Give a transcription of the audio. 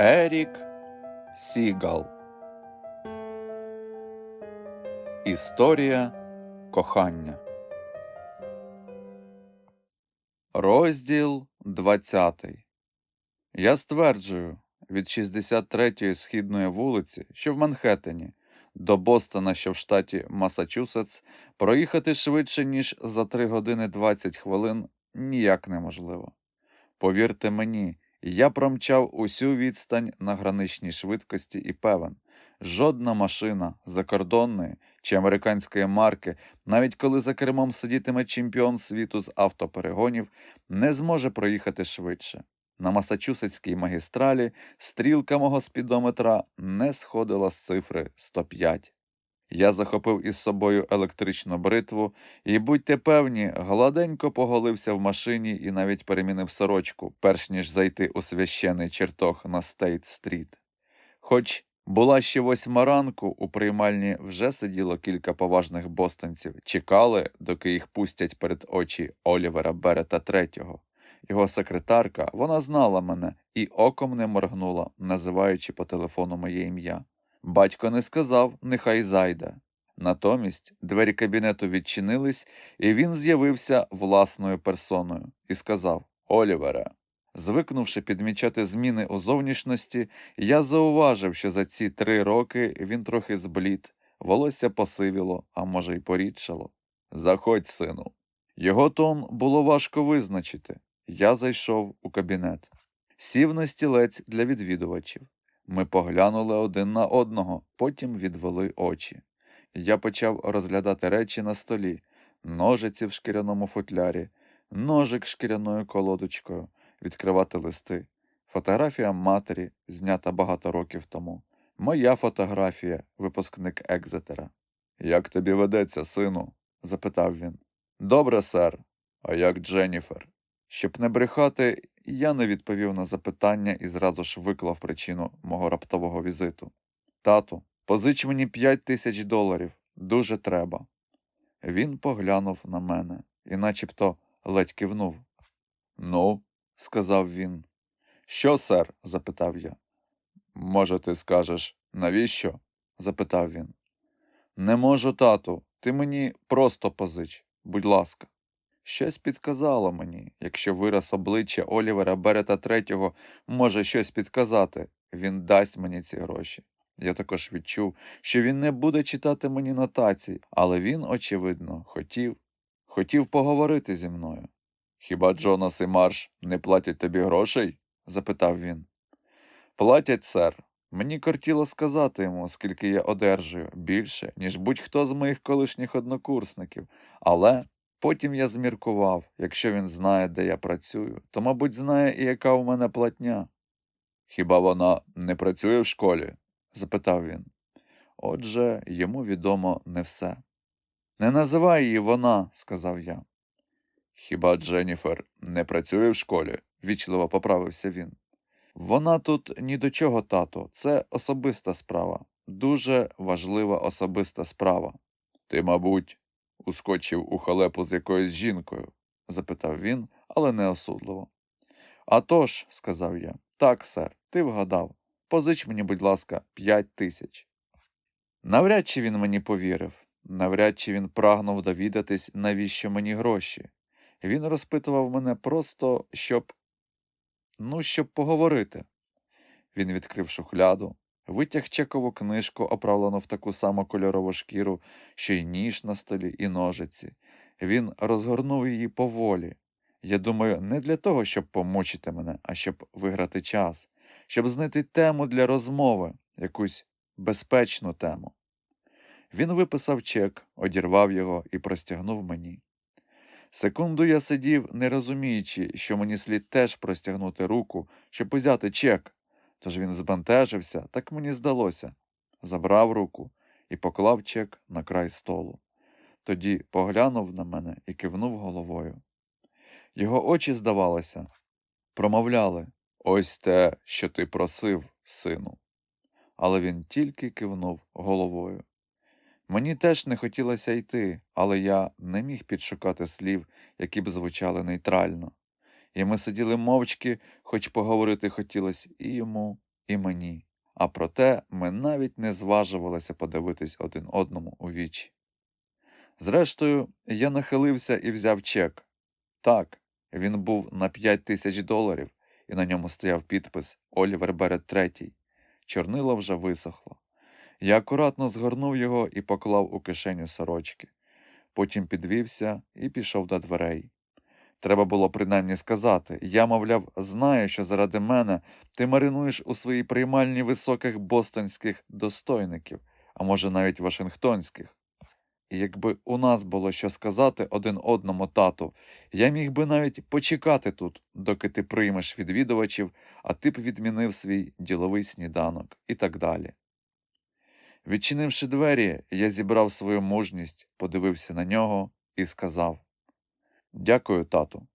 Ерік Сігал. Історія кохання. Розділ 20. Я стверджую, від 63-ї східної вулиці, що в Манхеттені, до Бостона, що в штаті Масачусетс, проїхати швидше, ніж за 3 години 20 хвилин, ніяк неможливо. Повірте мені, я промчав усю відстань на граничній швидкості і певен, жодна машина закордонної чи американської марки, навіть коли за кермом сидітиме чемпіон світу з автоперегонів, не зможе проїхати швидше. На Масачусетській магістралі стрілка мого спідометра не сходила з цифри 105. Я захопив із собою електричну бритву і, будьте певні, гладенько поголився в машині і навіть перемінив сорочку, перш ніж зайти у священий чертог на Стейт-стріт. Хоч була ще восьма ранку, у приймальні вже сиділо кілька поважних бостонців, чекали, доки їх пустять перед очі Олівера Берета третього. Його секретарка, вона знала мене і оком не моргнула, називаючи по телефону моє ім'я. Батько не сказав, нехай зайде. Натомість двері кабінету відчинились, і він з'явився власною персоною і сказав Олівере. Звикнувши підмічати зміни у зовнішності, я зауважив, що за ці три роки він трохи зблід, волосся посивіло, а може, й порідшало. Заходь, сину. Його тон було важко визначити. Я зайшов у кабінет. Сів на стілець для відвідувачів. Ми поглянули один на одного, потім відвели очі. Я почав розглядати речі на столі, ножиці в шкіряному футлярі, ножик шкіряною колодочкою, відкривати листи, фотографія матері, знята багато років тому, моя фотографія, випускник Екзетера. Як тобі ведеться, сину? запитав він. Добре, сер. А як Дженніфер? Щоб не брехати, я не відповів на запитання і зразу ж виклав причину мого раптового візиту. Тату, позич мені п'ять тисяч доларів. Дуже треба. Він поглянув на мене і начебто ледь кивнув. Ну, сказав він. Що, сер? запитав я. Може, ти скажеш, навіщо? запитав він. Не можу, тату, ти мені просто позич, будь ласка. Щось підказало мені, якщо вираз обличчя Олівера Берета третього може щось підказати, він дасть мені ці гроші. Я також відчув, що він не буде читати мені нотацій, але він, очевидно, хотів, хотів поговорити зі мною. Хіба Джонас і Марш не платять тобі грошей? запитав він. Платять, сер. Мені кортіло сказати йому, скільки я одержую, більше, ніж будь-хто з моїх колишніх однокурсників, але потім я зміркував, якщо він знає, де я працюю, то, мабуть, знає і яка у мене платня. Хіба вона не працює в школі? запитав він. Отже, йому відомо не все. Не називай її вона, сказав я. Хіба Дженніфер не працює в школі? вічливо поправився він. Вона тут ні до чого, тато, це особиста справа, дуже важлива особиста справа. Ти, мабуть, ускочив у халепу з якоюсь жінкою? запитав він, але не осудливо. «А тож», – сказав я, так, сер, ти вгадав. Позич мені, будь ласка, п'ять тисяч. Навряд чи він мені повірив, навряд чи він прагнув довідатись, навіщо мені гроші. Він розпитував мене просто, щоб, ну, щоб поговорити. Він відкрив шухляду, витяг чекову книжку, оправлену в таку саму кольорову шкіру, що й ніж на столі, і ножиці. Він розгорнув її поволі. Я думаю, не для того, щоб помучити мене, а щоб виграти час, щоб знайти тему для розмови, якусь безпечну тему. Він виписав чек, одірвав його і простягнув мені. Секунду я сидів, не розуміючи, що мені слід теж простягнути руку, щоб узяти чек. Тож він збентежився, так мені здалося, забрав руку і поклав чек на край столу. Тоді поглянув на мене і кивнув головою. Його очі, здавалося, промовляли ось те, що ти просив, сину. Але він тільки кивнув головою. Мені теж не хотілося йти, але я не міг підшукати слів, які б звучали нейтрально. І ми сиділи мовчки, хоч поговорити хотілося і йому, і мені, а проте ми навіть не зважувалися подивитись один одному у вічі. Зрештою, я нахилився і взяв чек. Так, він був на 5 тисяч доларів, і на ньому стояв підпис Олівер Берет третій. Чорнило вже висохло. Я акуратно згорнув його і поклав у кишеню сорочки. Потім підвівся і пішов до дверей. Треба було принаймні сказати я, мовляв, знаю, що заради мене ти маринуєш у своїй приймальні високих бостонських достойників, а може навіть вашингтонських. І якби у нас було що сказати один одному тату, я міг би навіть почекати тут, доки ти приймеш відвідувачів, а ти б відмінив свій діловий сніданок і так далі. Відчинивши двері, я зібрав свою мужність, подивився на нього і сказав Дякую, тату.